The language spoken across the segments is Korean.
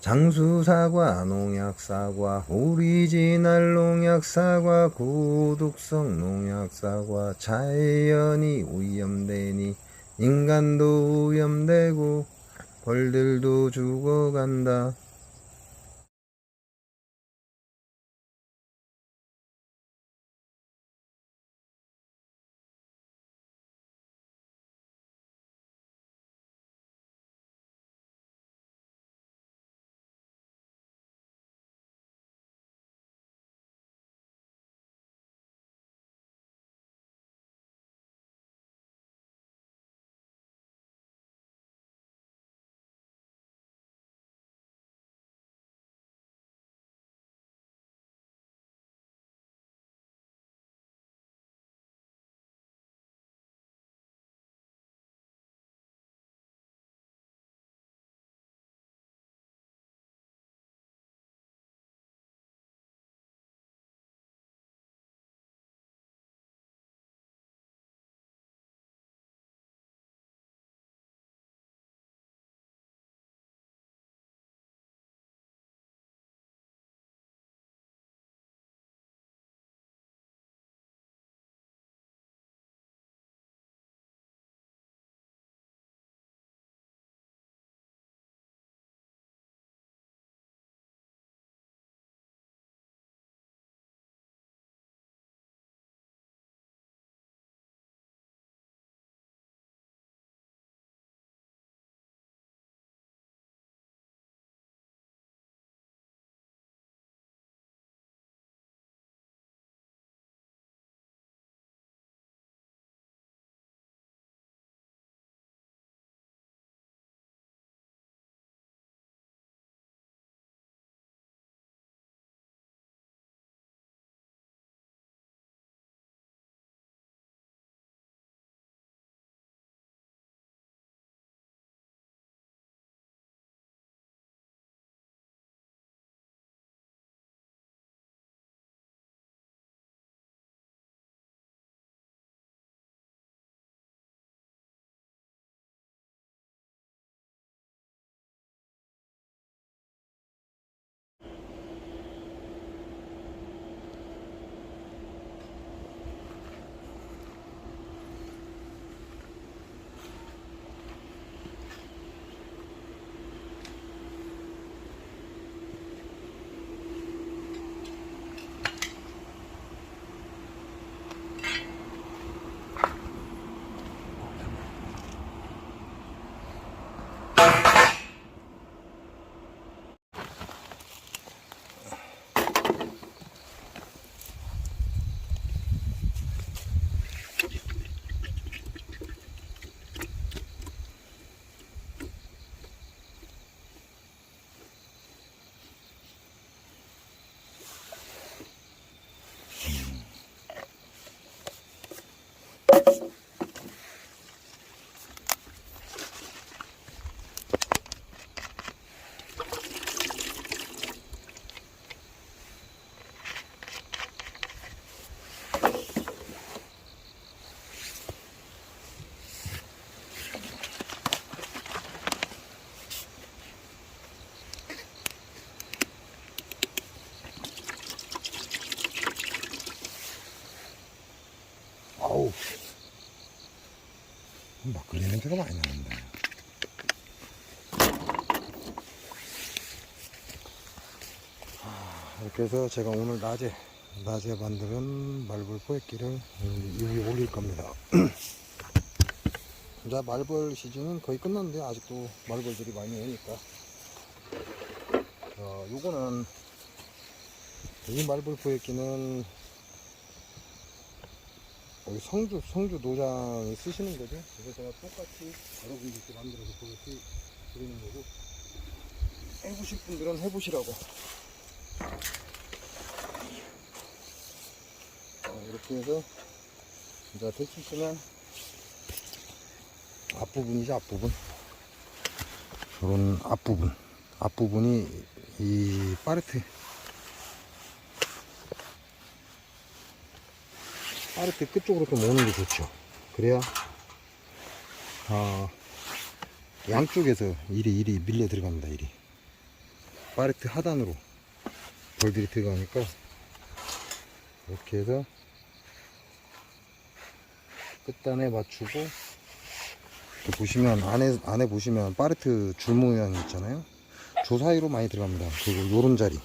장수사과, 농약사과, 오리지널 농약사과, 고독성 농약사과, 자연이 오염되니 인간도 오염되고 벌들도 죽어간다. 냄새가 많이 나는데 아, 이렇게 해서 제가 오늘 낮에 낮에 만드는 말벌 포획기를 여기 올릴 겁니다. 자 말벌 시즌은 거의 끝났는데 아직도 말벌들이 많이 오니까. 어, 요거는 이 말벌 포획기는 여기 성주, 성주 노장이 쓰시는 거죠. 그래서 제가 똑같이 여러분들께 만들어서 보여드리- 드리는 거고, 해보실 분들은 해보시라고. 자, 이렇게 해서, 이제 대충 쓰면, 앞부분이죠, 앞부분. 이런 앞부분. 앞부분이 이 파레트 파르트 끝쪽으로 좀 오는 게 좋죠. 그래야, 아, 양쪽에서 일이, 일이 밀려 들어갑니다, 일이. 파레트 하단으로 벌들이 들어가니까 이렇게 해서 끝단에 맞추고 또 보시면 안에 안에 보시면 파레트 줄 모양이 있잖아요. 조 사이로 많이 들어갑니다. 그리고 요런 자리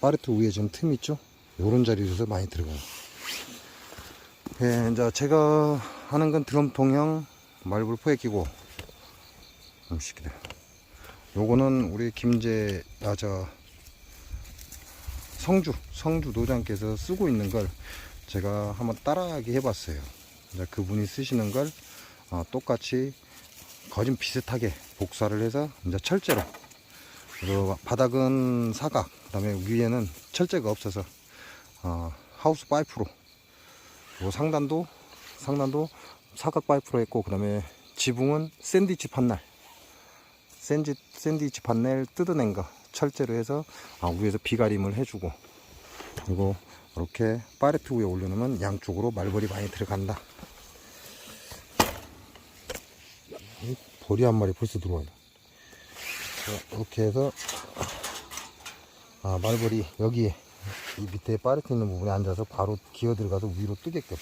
파레트 위에 좀틈 있죠? 요런 자리에서 많이 들어가요. 예, 이제 제가 하는 건 드럼 통형 말불 포에 끼고 기다려. 요거는 우리 김제 아저 성주 성주 노장께서 쓰고 있는 걸 제가 한번 따라하게 해봤어요. 이제 그분이 쓰시는 걸 어, 똑같이 거진 비슷하게 복사를 해서 이제 철제로 그리고 바닥은 사각 그다음에 위에는 철제가 없어서 어, 하우스 파이프로 그리고 상단도 상단도 사각 파이프로 했고 그다음에 지붕은 샌드위치 판넬 샌드, 샌드위치 판넬 뜯어낸 거 철제로 해서 아, 위에서 비가림을 해주고 그리고 이렇게 파레트 위에 올려놓으면 양쪽으로 말벌이 많이 들어간다. 이 벌이 한 마리 벌써 들어와요. 자, 이렇게 해서 아, 말벌이 여기에 이 밑에 파레트 있는 부분에 앉아서 바로 기어 들어가서 위로 뜨게끔.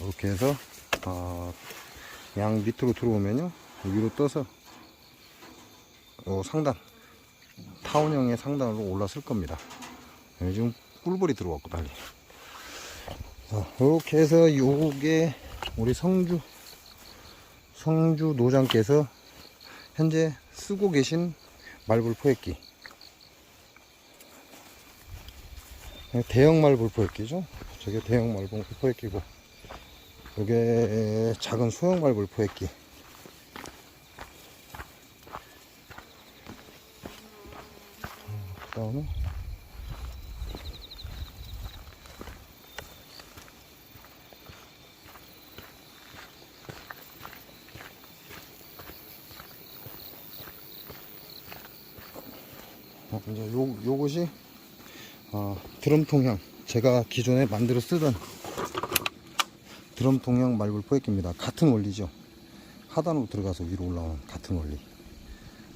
이렇게 해서 어, 양 밑으로 들어오면요. 위로 떠서 요 상단 타원형의 상단으로 올라설 겁니다. 지금 꿀벌이 들어왔고 달리. 자, 이렇게 해서 요게 우리 성주 성주 노장께서 현재 쓰고 계신 말불 포획기. 대형 말불 포획기죠? 저게 대형 말불 포획기고 요게 작은 소형 말벌 포획기. 그 다음에 어, 이제 요, 요것이 어, 드럼 통형 제가 기존에 만들어 쓰던 드럼 통형 말불 포획기입니다. 같은 원리죠. 하단으로 들어가서 위로 올라오는 같은 원리.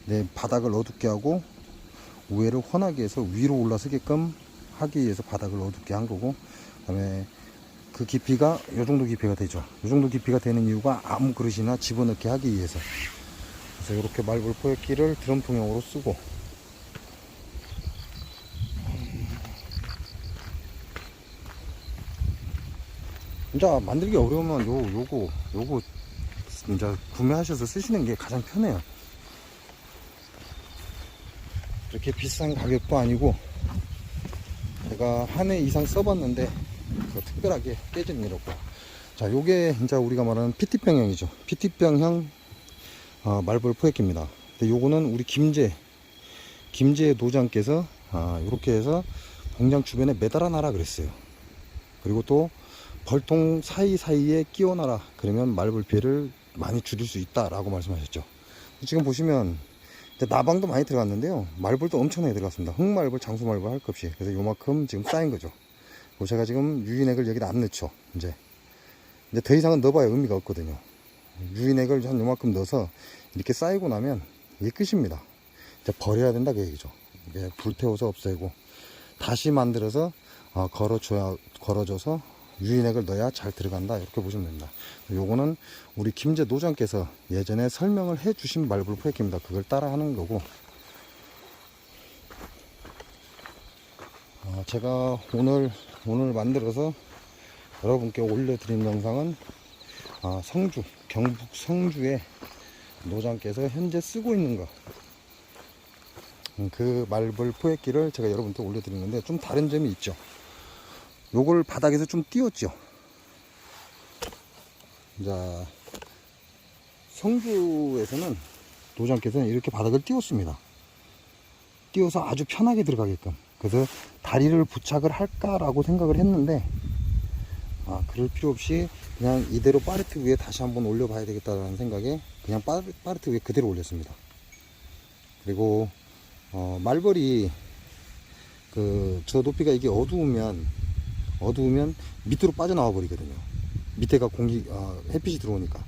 내 바닥을 어둡게 하고 우회를 환하게 해서 위로 올라서게끔 하기 위해서 바닥을 어둡게 한 거고 그 다음에 그 깊이가 이 정도 깊이가 되죠. 이 정도 깊이가 되는 이유가 아무 그릇이나 집어넣게 하기 위해서. 그래서 이렇게 말불 포획기를 드럼 통형으로 쓰고 진짜 만들기 어려우면 요 요거 요거 진짜 구매하셔서 쓰시는 게 가장 편해요. 그렇게 비싼 가격도 아니고 제가 한 해 이상 써봤는데 그 특별하게 깨진 일 없고. 자 요게 이제 우리가 말하는 PT병형이죠. PT병형 어, 말벌 포획기입니다. 근데 요거는 우리 김제 김제 노장께서 아, 이렇게 해서 공장 주변에 매달아 놔라 그랬어요. 그리고 또 벌통 사이사이에 끼워놔라. 그러면 말벌 피해를 많이 줄일 수 있다 라고 말씀하셨죠. 지금 보시면 나방도 많이 들어갔는데요. 말벌도 엄청나게 들어갔습니다. 흑말벌 장수말벌 할 것 없이. 그래서 요만큼 지금 쌓인 거죠. 제가 지금 유인액을 여기다 안 넣죠 이제. 이제 더 이상은 넣어봐야 의미가 없거든요. 유인액을 한 요만큼 넣어서 이렇게 쌓이고 나면 이게 끝입니다. 이제 버려야 된다 그 얘기죠. 불태워서 없애고 다시 만들어서 어, 걸어줘야 걸어줘서 유인액을 넣어야 잘 들어간다. 이렇게 보시면 됩니다. 요거는 우리 김제 노장께서 예전에 설명을 해 주신 말불 포획기입니다. 그걸 따라 하는 거고. 어, 제가 오늘 오늘 만들어서 여러분께 올려드린 영상은 아, 성주 경북 성주의 노장께서 현재 쓰고 있는 거. 음, 그 말벌 포획기를 제가 여러분께 올려드리는데 좀 다른 점이 있죠 요걸 바닥에서 좀 띄웠죠. 자, 성주에서는 노장께서는 이렇게 바닥을 띄웠습니다. 띄워서 아주 편하게 들어가게끔. 그래서 다리를 부착을 할까라고 생각을 했는데, 아, 그럴 필요 없이 그냥 이대로 파레트 위에 다시 한번 올려봐야 되겠다라는 생각에 그냥 파레트 위에 그대로 올렸습니다. 그리고, 어, 말벌이 그 저 높이가 이게 어두우면 어두우면 밑으로 빠져나와 버리거든요. 밑에가 공기 어, 햇빛이 들어오니까.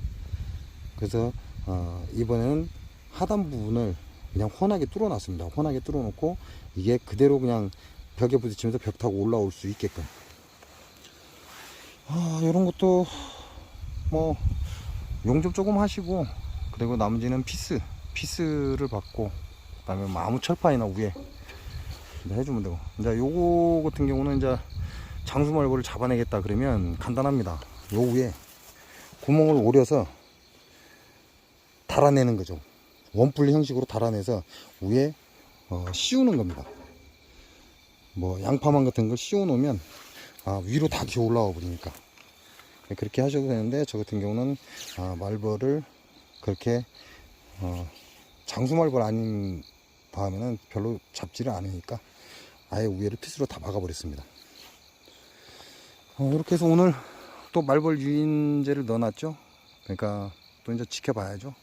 그래서 어, 이번에는 하단 부분을 그냥 훤하게 뚫어놨습니다. 훤하게 뚫어놓고 이게 그대로 그냥 벽에 부딪히면서 벽 타고 올라올 수 있게끔. 아, 이런 것도 뭐 용접 조금 하시고 그리고 나머지는 피스 피스를 받고 그 다음에 뭐 아무 철판이나 위에 해주면 되고 이제 요거 같은 경우는 이제 장수 말벌을 잡아내겠다 그러면 간단합니다. 요 위에 구멍을 오려서 달아내는 거죠. 원뿔 형식으로 달아내서 위에 어, 씌우는 겁니다. 뭐 양파망 같은 걸 씌워 놓으면 아, 위로 다 기어 올라와 버리니까. 네, 그렇게 하셔도 되는데 저 같은 경우는 아, 말벌을 그렇게 어, 장수말벌 아닌 다음에는 별로 잡지를 않으니까 아예 위에를 피스로 다 막아버렸습니다. 어, 이렇게 해서 오늘 또 말벌 유인제를 넣어놨죠. 그러니까 또 이제 지켜봐야죠.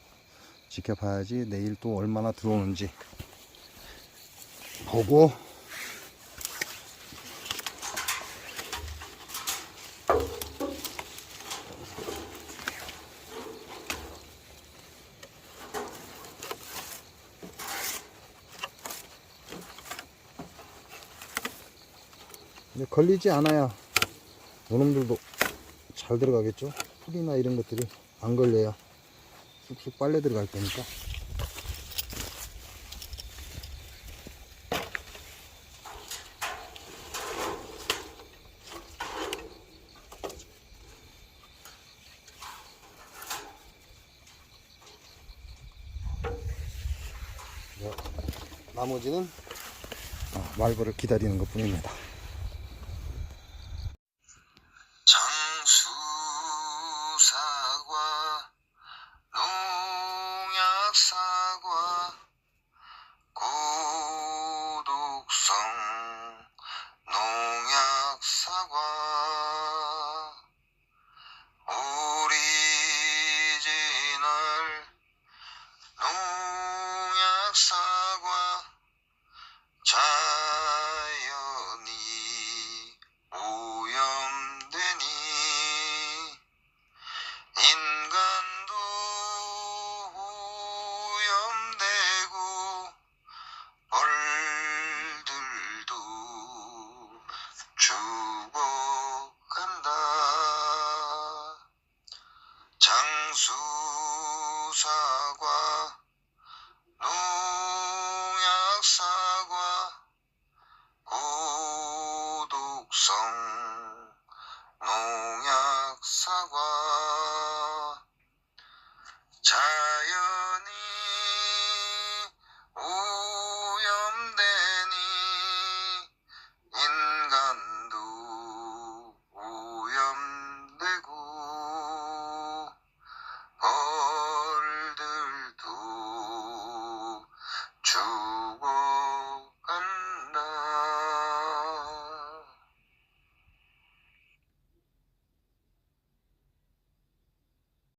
지켜봐야지 내일 또 얼마나 들어오는지 보고 걸리지 않아야 요놈들도 잘 들어가겠죠 풀이나 이런 것들이 안 걸려야 쑥쑥 빨려 들어갈 거니까 네, 나머지는 아, 말벌을 기다리는 것 뿐입니다.